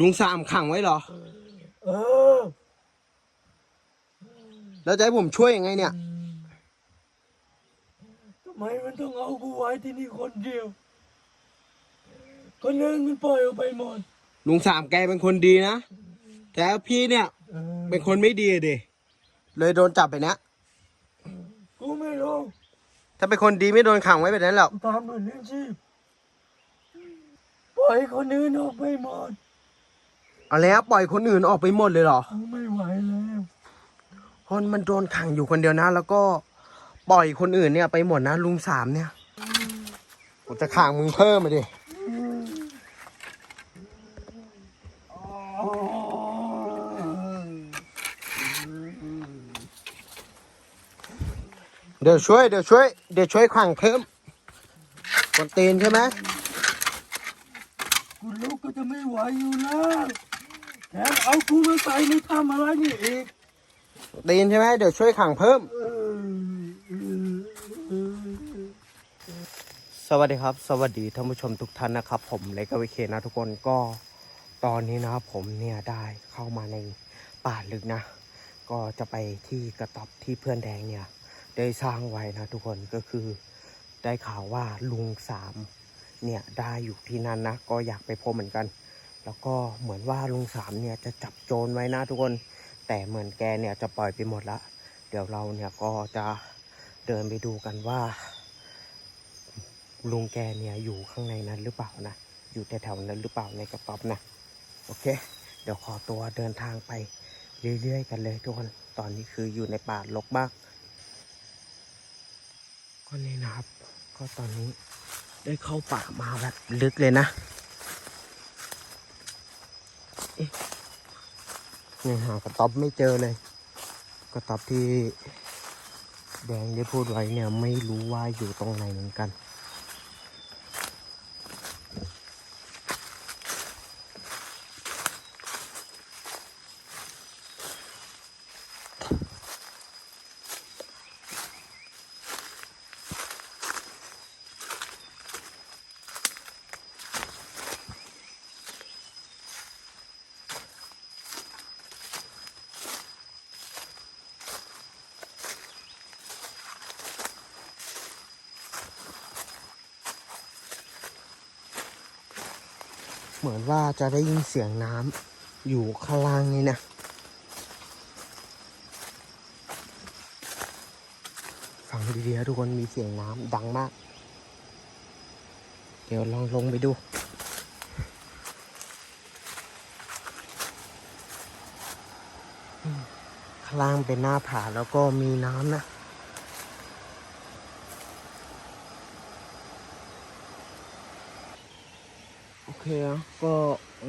ลุงสามขังไว้เหรอ เออ แล้วจะให้ผมช่วยยังไงเนี่ย ทำไมมันต้องเอากูไว้ที่นี่คนเดียว คนอื่นมันปล่อยออกไปหมดลุงสามแกเป็นคนดีนะ แต่พี่เนี่ย เออเป็นคนไม่ดีอะดิเลยโดนจับไปเนี้ยกูไม่รู้ถ้าเป็นคนดีไม่โดนขังไว้แบบนั้นหรอกตามหน่วยเลี้ยงชีพปล่อยคนอื่นออกไปหมด เอาแล้วปล่อยคนอื่นออกไปหมดเลยเหรอกูไม่ไหวแล้วคนมันโดนขังอยู่คนเดียวนะ แล้วก็ปล่อยคนอื่นเนี่ยไปหมดนะลุงสามเนี่ยผมจะขังมึงเพิ่มมาดิ เดี๋ยวช่วยเดี๋ยวช่วยเดี๋ยวช่วยขังเพิ่มคนตีนใช่ไหมกูลุกก็จะไม่ไหวอยู่แล้ว แถมเอากูมาใส่ในถ้ำอะไรนี่อีกตีนใช่ไหมเดี๋ยวช่วยขังเพิ่ม เออเออเออสวัสดีครับ สวัสดีท่านผู้ชมทุกท่านนะครับ ผมเล็กกวิเคนะทุกคนก็ตอนนี้นะครับผมเนี่ยได้เข้ามาในป่าลึกนะ ก็จะไปที่กระต๊อบที่เพื่อนแดงเนี่ย ได้สร้างไว้นะทุกคนก็คือได้ข่าวว่าลุงสามเนี่ยได้อยู่ที่นั่นนะ ก็อยากไปพบเหมือนกัน แล้วก็เหมือนว่าลุงสามเนี่ยจะจับโจรไว้นะทุกคน แต่เหมือนแกเนี่ยจะปล่อยไปหมดละ เดี๋ยวเราเนี่ยก็จะเดินไปดูกันว่า ลุงแกเนี่ยอยู่ข้างในนั้นหรือเปล่านะ อยู่แถวๆนั้นหรือเปล่าในกระต๊อบนะ โอเค เดี๋ยวขอตัวเดินทางไปเรื่อยๆกันเลยทุกคน ตอนนี้คืออยู่ในป่ารกมากก็นี่นะครับ ก็ตอนนี้ได้เข้าป่ามาแบบลึกเลยนะ ยังหากระต๊อบไม่เจอเลย กระต๊อบที่แดงได้พูดไว้เนี่ยไม่รู้ว่าอยู่ตรงไหนเหมือนกัน เหมือนว่าจะได้ยินเสียงน้ำอยู่ข้างล่างนี่นะฟังดีๆนะทุกคนมีเสียงน้ำดังมาก เดี๋ยวลองลงไปดูข้างล่างเป็นหน้าผาแล้วก็มีน้ำนะ เคก็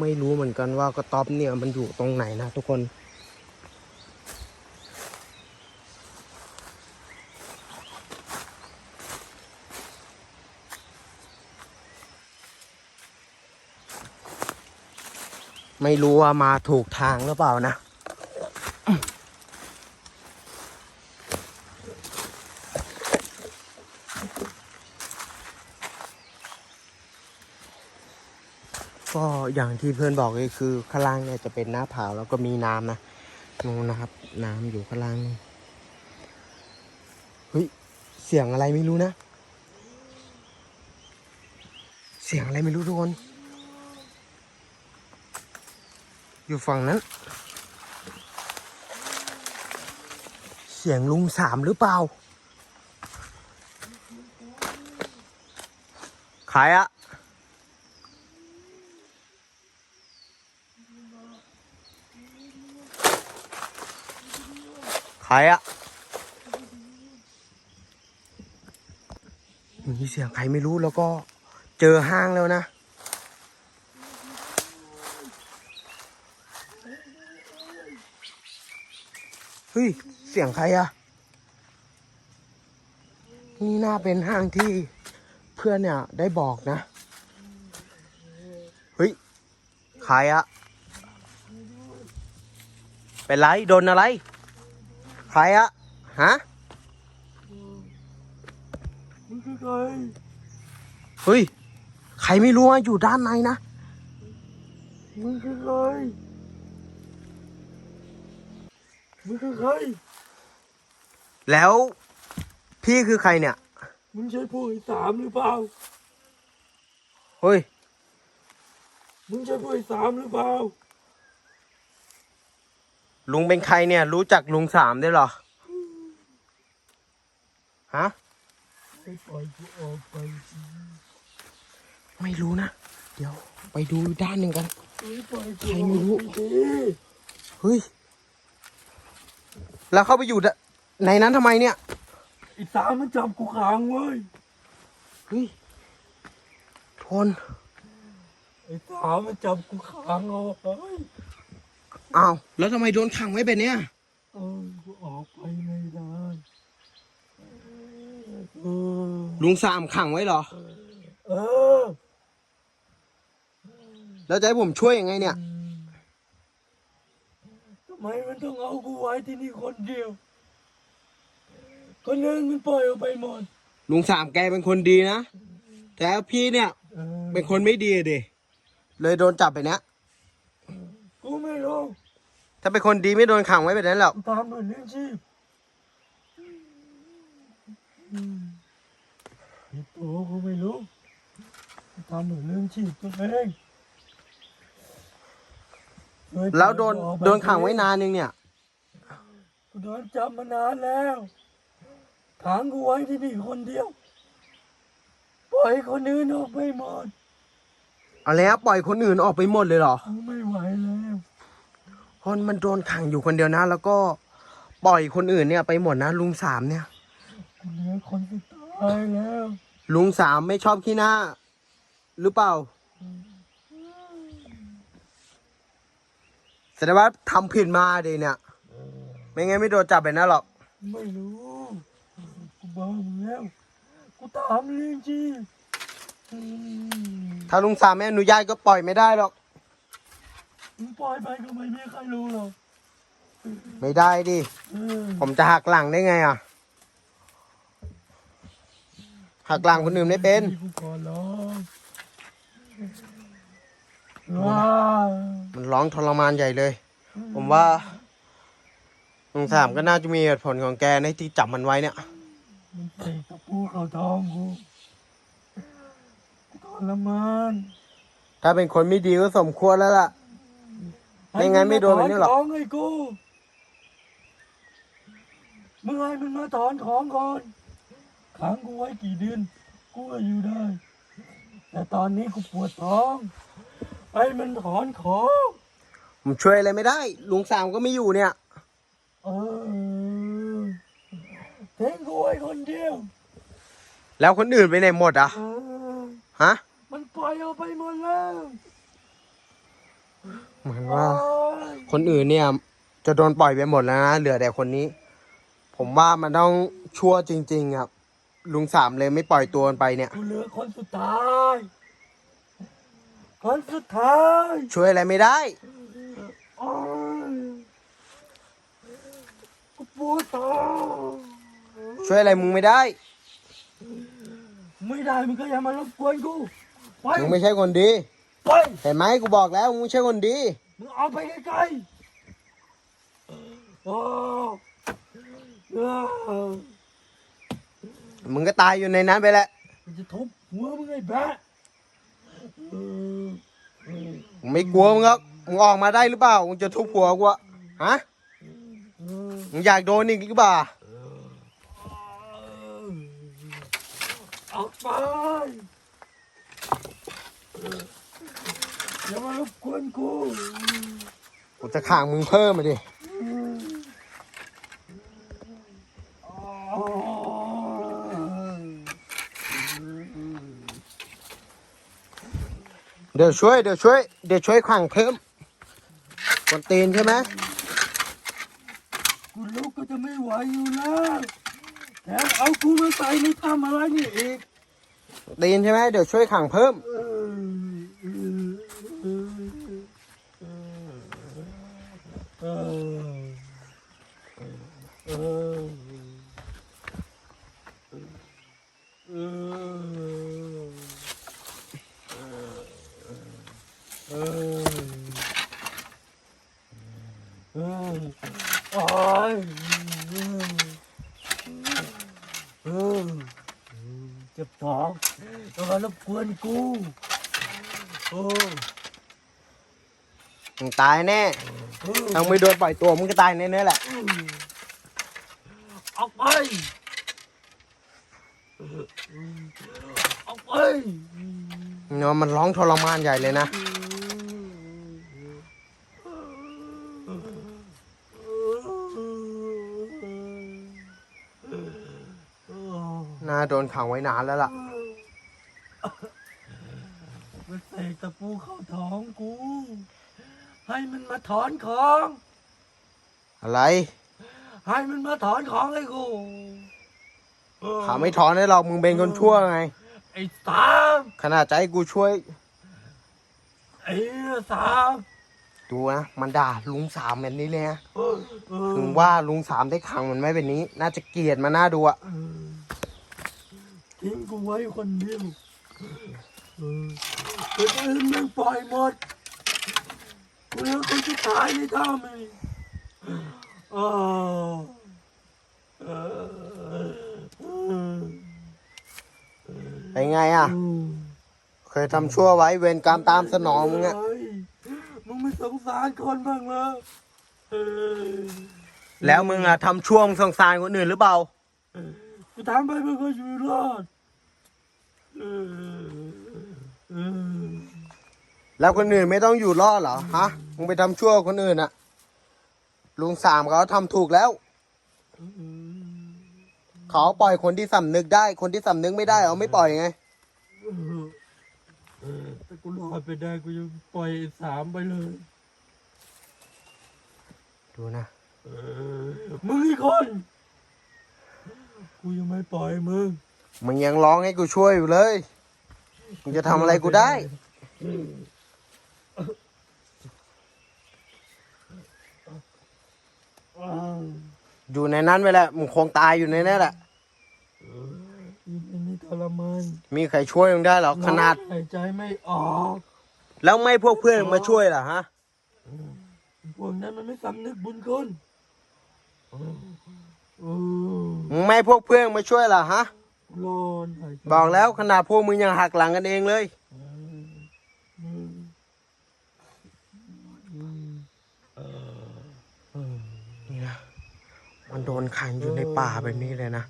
ไม่รู้เหมือนกันว่ากระต๊อบเนี่ยมันอยู่ตรงไหนนะทุกคน ไม่รู้ว่ามาถูกทางหรือเปล่านะ ก็ อย่างที่เพื่อนบอกเลยคือข้างล่างเนี่ยจะเป็นหน้าผาแล้วก็มีน้ำนะนู่นนะครับ น้ำอยู่ข้างล่างเฮ้ยเสียงอะไรไม่รู้นะ เสียงอะไรไม่รู้ทุกคน อยู่ฝั่งนั้น เสียงลุงสามหรือเปล่าใครอะ รอะมีเสียงใครไม่รู้แล้วก็เจอห้างแล้วนะ เฮ้ย เสียงใครอะนี่น่าเป็นห้างที่เพื่อนเนี่ยได้บอกนะ เฮ้ย ใครอะเป็นไร โดนอะไร ใครอะฮะมึงคือใครเฮ้ย ใครไม่รู้ว่าอยู่ด้านในนะมึงคือใครมึงคือใคร แล้วพี่คือใครเนี่ย มึงใช่ผู้ไอ้สามหรือเปล่า เฮ้ย มึงใช่ผู้ไอ้สามหรือเปล่า ลุงเป็นใครเนี่ยรู้จักลุงสามได้วยเหรอ ฮะไปปล่อยกูออกไปสิไม่รู้นะ เดี๋ยวไปดูด้านหนึ่งกันไปปล่อยกูใครไม่รู้ออกไปดิเฮ้ย แล้วเข้าไปอยู่ดในนั้นทำไมเนี่ย ไอ้สามมันจับกูขังเว้ยเฮ้ยทนไอ้สามมันจับกูขังเอาไว้ อ้าวแล้วทำไมโดนขังไว้แบบเนี้ยเออกูออกไปไม่ได้เออลุงสามขังไว้เหรอ เออแล้วจะให้ผมช่วยยังไงเนี่ย ทำไมมันต้องเอากูไว้ที่นี่คนเดียว คนหนึ่งมันปล่อยออกไปหมดลุงสามแกเป็นคนดีนะ แต่พี่เนี่ย เออเป็นคนไม่ดีอะดิเลยโดนจับไปเนี้ยกูไม่รู้ ถ้าเป็นคนดีไม่โดนขังไว้แบบนั้นหรอกกูตามเหมือนเลี้ยงชีพอืมไอ้ตัวกูไม่รู้กูตามเหมือนเลี้ยงชีพตัวเองเคยแล้วโดนออกไปโดนขังไว้นานยังเนี่ยกูโดนจับมานานแล้วขังกูไว้ที่นี่คนเดียว ปล่อยคนอื่นออกไปหมด เอาแล้วปล่อยคนอื่นออกไปหมดเลยเหรอกูไม่ไหวแล้ว คนมันโดนขังอยู่คนเดียวนะ แล้วก็ปล่อยคนอื่นเนี่ย ไปหมดนะลุงสามเนี่ยกูเหลือคนสุดท้ายแล้วลุงสามไม่ชอบขี้หน้า หรือเปล่าแสดงว่าทำผิดมาดิเนี่ย ไม่งั้นไม่โดนจับแบบนั้นหรอก ไม่รู้กูบอกมึงแล้วกูถามเรื่องจีอืมถ้าลุงสามไม่อนุญาตก็ปล่อยไม่ได้หรอก มึงปล่อยไปก็ไม่มีใครรู้หรอกไม่ได้ดิ เออผมจะหักหลังได้ไงอะ หักหลังคนอื่นไม่เป็น กูขอร้องว้ามันร้องทรมานใหญ่เลย ผมว่าลุงสามก็น่าจะมีเหตุผลของแกในที่จับมันไว้เนี่ย มันเตะกับปูเขาทองกูกูทรมาน ถ้าเป็นคนไม่ดีก็สมควรแล้วล่ะ ไม่งั้นไม่โดนแบบนี้หรอกให้มึงมาถอนของไอ้กู มึงให้มันมาถอนของก่อนขังกูไว้กี่เดือน กูก็อยู่ได้ แต่ตอนนี้กูปวดท้องให้มันถอนของ ผมช่วยอะไรไม่ได้ ลุงสามก็ไม่อยู่เนี่ย เออทิ้งกูไว้คนเดียวแล้วคนอื่นไปไหนหมดอะ เออฮะ มันปล่อยเอาไปหมดแล้ว เหมือนว่าโอ๊ยคนอื่นเนี่ย จะโดนปล่อยไปหมดแล้วนะเหลือแต่คนนี้ ผมว่ามันต้องชั่วจริง ๆ ครับ ลุงสามเลยไม่ปล่อยตัวมันไปเนี่ย กูเหลือคนสุดท้าย คนสุดท้ายช่วยอะไรไม่ได้ โอ๊ยกูปวดท้องช่วยอะไรมึงไม่ได้ไม่ได้มึงก็อย่ามารบกวนกู ไปมึงไม่ใช่คนดี ไป เห็นไหมกูบอกแล้วมึงไม่ใช่คนดี มึงเอาไปไกลๆโอ้อ้าวมึงก็ตายอยู่ในนั้นไปแหละกูจะทุบหัวมึงไอ้แบะเออมึงไม่กลัวมึงหรอกมึงออกมาได้หรือเปล่ามึงจะทุบหัวกูอะฮะเออมึงอยากโดนอีกหรือเปล่าออกไป อย่ามารบกวนกูกูจะขังมึงเพิ่มมาดิเดี๋ยวช่วยเดี๋ยวช่วยเดี๋ยวช่วยขังเพิ่มคนตีนใช่ไหมกูลุกก็จะไม่ไหวอยู่แล้วแถมเอากูมาใส่ในทำอะไรนี่อีกตีนใช่ไหมเดี๋ยวช่วยขังเพิ่ม เออเออเออเออเออเออ โอ้ยเออเจ็บท้องแล้ว มารบกวนกูโอ้มึงตายแน่ถ้าไม่โดนปล่อยตัวมึงก็ตายแน่ๆแหละ ออกไปออกไปเนาะมันร้องทรมานใหญ่เลยนะ น่าโดนขังไว้นานแล้วล่ะ มันเสกตะปูเข้าท้องกู ให้มันมาถอนของ อะไร ให้มันมาถอนของให้กูขาไม่ถอนให้เรามึงเป็นคนชั่วไง ไอ้สามขนาดใจกูช่วย ไอ้สามดูนะ มันด่าลุงสามแบบนี้เลยนะ เออเออถึงว่าลุงสามได้ขังมันไม่เป็นนี้ น่าจะเกลียดมาหน้าดูอะเออทิ้งกูไว้คนเดียวเออ คนอื่นมันปล่อยหมดกูเหลือคนสุดท้ายในท่ามีเออเออเออไปไงอะเคยทำชั่วไว้เวรกรรมตามสนองมึงอะเฮ้ยมึงไม่สงสารคนบ้างเหรอเออแล้วมึงอะทำชั่วมึงสงสารคนอื่นหรือเปล่ากูทำไปเพื่อก็อยู่รอดเออเออ แล้วคนอื่นไม่ต้องอยู่รอดเหรอฮะมึงไปทำชั่วคนอื่นอะลุงสามเขาทำถูกแล้วเขาปล่อยคนที่สำนึกได้ คนที่สำนึกไม่ได้เขาไม่ปล่อยไงเออแต่กูรอดไปได้กูจะปล่อยไอ้สามไปเลย ดูนะเออมึงอีกคนกูยังไม่ปล่อยมึงมึงยังร้องให้กูช่วยอยู่เลย มึงจะทำอะไรกูได้ อยู่ในนั้นไปแหละมึงคงตายอยู่ในนั้นแหละ นี่ทรมานมีใครช่วยมึงได้หรอขนาด หายใจไม่ออก แล้วไม่พวกเพื่อนมาช่วยล่ะฮะ พวกนั้นมันไม่สำนึกบุญคุณ ไม่พวกเพื่อนมาช่วยล่ะฮะ ร้อนหายใจบอกแล้วขนาดพวกมึงยังหักหลังกันเองเลยอืมอืมเออเออนี่นะมันโดนขังอยู่ในป่าแบบนี้เลยนะ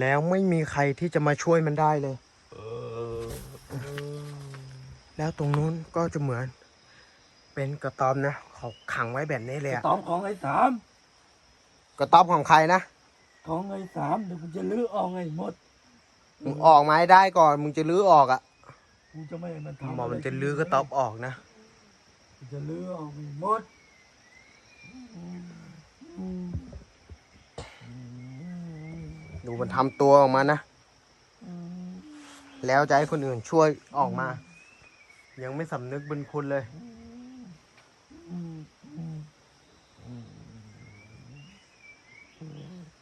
แล้วไม่มีใครที่จะมาช่วยมันได้เลยเออเออแล้วตรงนู้นก็จะเหมือน เป็นกระต๊อบนะเขาขังไว้แบบนี้เลยอะตอบของไอ้สามกระต๊อบของใครนะ ของไอ้สามเดี๋ยวกูจะลื้อออกไอ้หมด มึงออกมาให้ได้ก่อน มึงจะลื้อออกอะกูจะไม่ให้มันทำบอกมันจะลื้อกระต๊อบออกนะ กูจะลื้อออกไอ้หมดอืมอืมดูมันทำตัวออกมานะอืมแล้วจะให้คนอื่นช่วยออกมา ยังไม่สำนึกบุญคุณเลย อืมอืม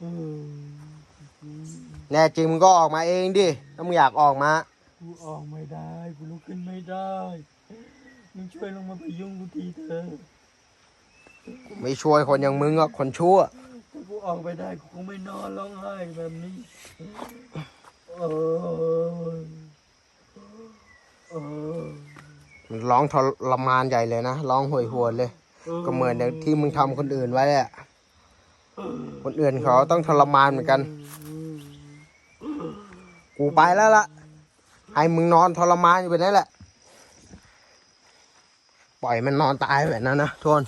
อืม แน่จริงมึงก็ออกมาเองดิ ถ้ามึงอยากออกมา กูออกไม่ได้ กูลุกขึ้นไม่ได้ มึงช่วยลงมาพยุงกูทีเถอะไม่ช่วยคนอย่างมึงก็คนชั่ว ถ้ากูออกไปได้กูคงไม่นอนร้องไห้แบบนี้เออเออมันร้องทรมานใหญ่เลยนะ ร้องห่วยหวนเลย ก็เหมือนอย่างที่มึงทำคนอื่นไว้แหละคนอื่นเขาต้องทรมานเหมือนกัน กูไปแล้วล่ะ ให้มึงนอนทรมานอยู่แบบนี้แหละ ปล่อยมันนอนตายแบบนั้นนะทุกคน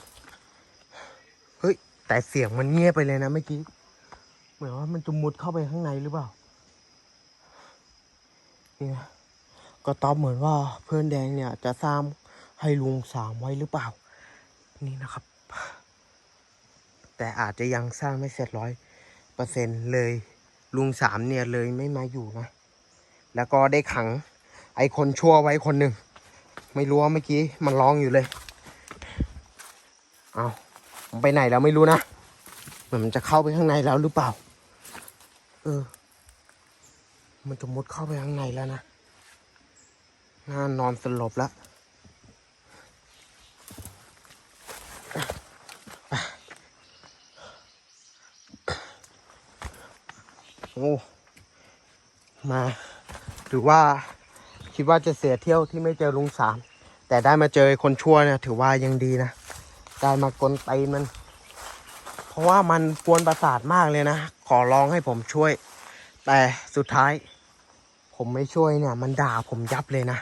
เฮ้ย แต่เสียงมันเงียบไปเลยนะเมื่อกี้ เหมือนว่ามันจะมุดเข้าไปข้างในหรือเปล่านี่นะก็ตอบเหมือนว่าเพื่อนแดงเนี่ยจะสร้างให้ลุงสามไว้หรือเปล่า นี่นะครับ แต่อาจจะยังสร้างไม่เสร็จร้อยเปอร์เซ็นเลยลุงสามเนี่ยเลยไม่มาอยู่นะ แล้วก็ได้ขังไอ้คนชั่วไว้คนหนึ่ง ไม่รู้ว่าเมื่อกี้มันร้องอยู่เลย เอาไปไหนแล้วไม่รู้นะมันจะเข้าไปข้างในแล้วหรือเปล่า เออ มันจะมุดเข้าไปข้างในแล้วนะน่านอนสลบแล้วโอ้ มา ถือว่าคิดว่าจะเสียเที่ยวที่ไม่เจอลุงสาม แต่ได้มาเจอคนชั่วเนี่ยถือว่ายังดีนะ ได้มากลตีนมัน เพราะว่ามันกวนประสาทมากเลยนะ ขอร้องให้ผมช่วย แต่สุดท้าย ผมไม่ช่วยเนี่ย มันด่าผมยับเลยนะ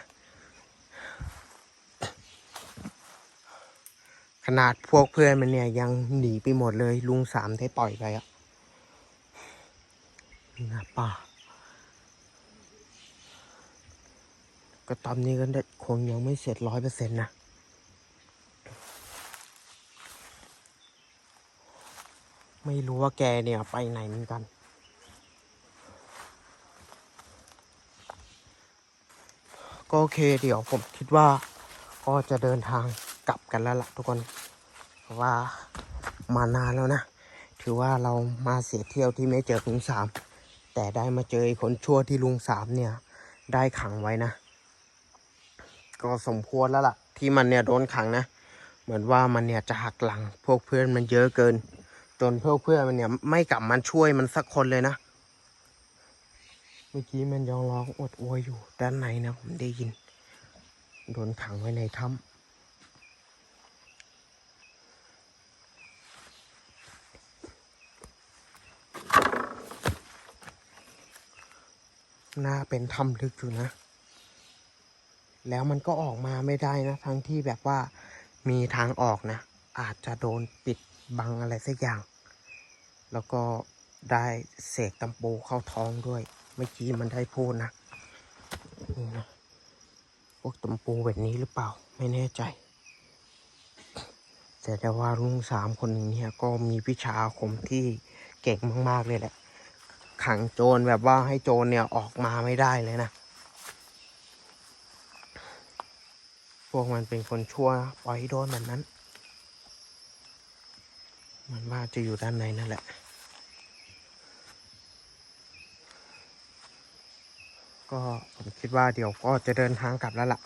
ขนาดพวกเพื่อนมันเนี่ยยังหนีไปหมดเลยลุงสามได้ปล่อยไปอะนี่นะป่า ก็ตอนนี้ก็ได้คงยังไม่เสร็จร้อยเปอร์เซ็นต์นะ ไม่รู้ว่าแกเนี่ยไปไหนเหมือนกัน ก็โอเคเดี๋ยวผมคิดว่าก็จะเดินทางกลับกันแล้วล่ะทุกคนเพราะว่ามานานแล้วนะ ถือว่าเรามาเสียเที่ยวที่ไม่เจอลุงสาม แต่ได้มาเจอคนชั่วที่ลุงสามเนี่ย ได้ขังไว้นะ ก็สมควรแล้วล่ะ ที่มันเนี่ยโดนขังนะ เหมือนว่ามันเนี่ยจะหักหลังพวกเพื่อนมันเยอะเกิน จนพวกเพื่อนมันเนี่ยไม่กลับมันช่วยมันสักคนเลยนะ เมื่อกี้มันยังร้องอดโวยอยู่ด้านในนะผมได้ยิน โดนขังไว้ในถ้ำน่าเป็นถ้ำลึกอยู่นะ แล้วมันก็ออกมาไม่ได้นะ ทั้งที่แบบว่ามีทางออกนะ อาจจะโดนปิดบังอะไรสักอย่าง แล้วก็ได้เสกตำปูเข้าท้องด้วย เมื่อกี้มันได้พูดนะนี่นะพวกตำปูแบบนี้หรือเปล่าไม่แน่ใจ แต่แต่ว่าลุงสามคนนี้เนี่ยก็มีวิชาอาคมที่เก่งมาก ๆ เลยแหละ ขังโจรแบบว่าให้โจรเนี่ยออกมาไม่ได้เลยนะ วกมันเป็นคนชั่วปล่อยให้โดนแบบนั้น มันว่าจะอยู่ด้านในนั่นแหละ ก็ผมคิดว่าเดี๋ยวก็จะเดินทางกลับแล้วล่ะ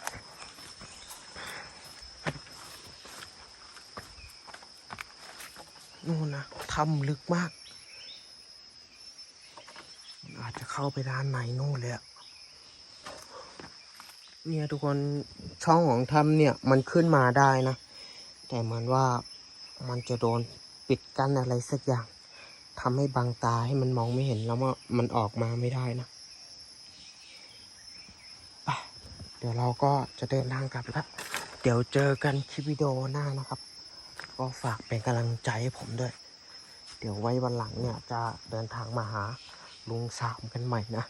นู่นนะถ้ำลึกมาก อาจจะเข้าไปด้านในนู่นเลยอะ เนี่ยทุกคนช่องของถ้ำเนี่ยมันขึ้นมาได้นะ แต่เหมือนว่ามันจะโดนปิดกั้นอะไรสักอย่างทำให้บังตาให้มันมองไม่เห็นแล้วว่ามันออกมาไม่ได้นะเดี๋ยวเราก็จะเดินทางกลับแล้วเดี๋ยวเจอกันคลิปวิดีโอหน้านะครับ ก็ฝากเป็นกำลังใจให้ผมด้วย เดี๋ยวไว้วันหลังเนี่ยจะเดินทางมาหาลุงสามกันใหม่นะ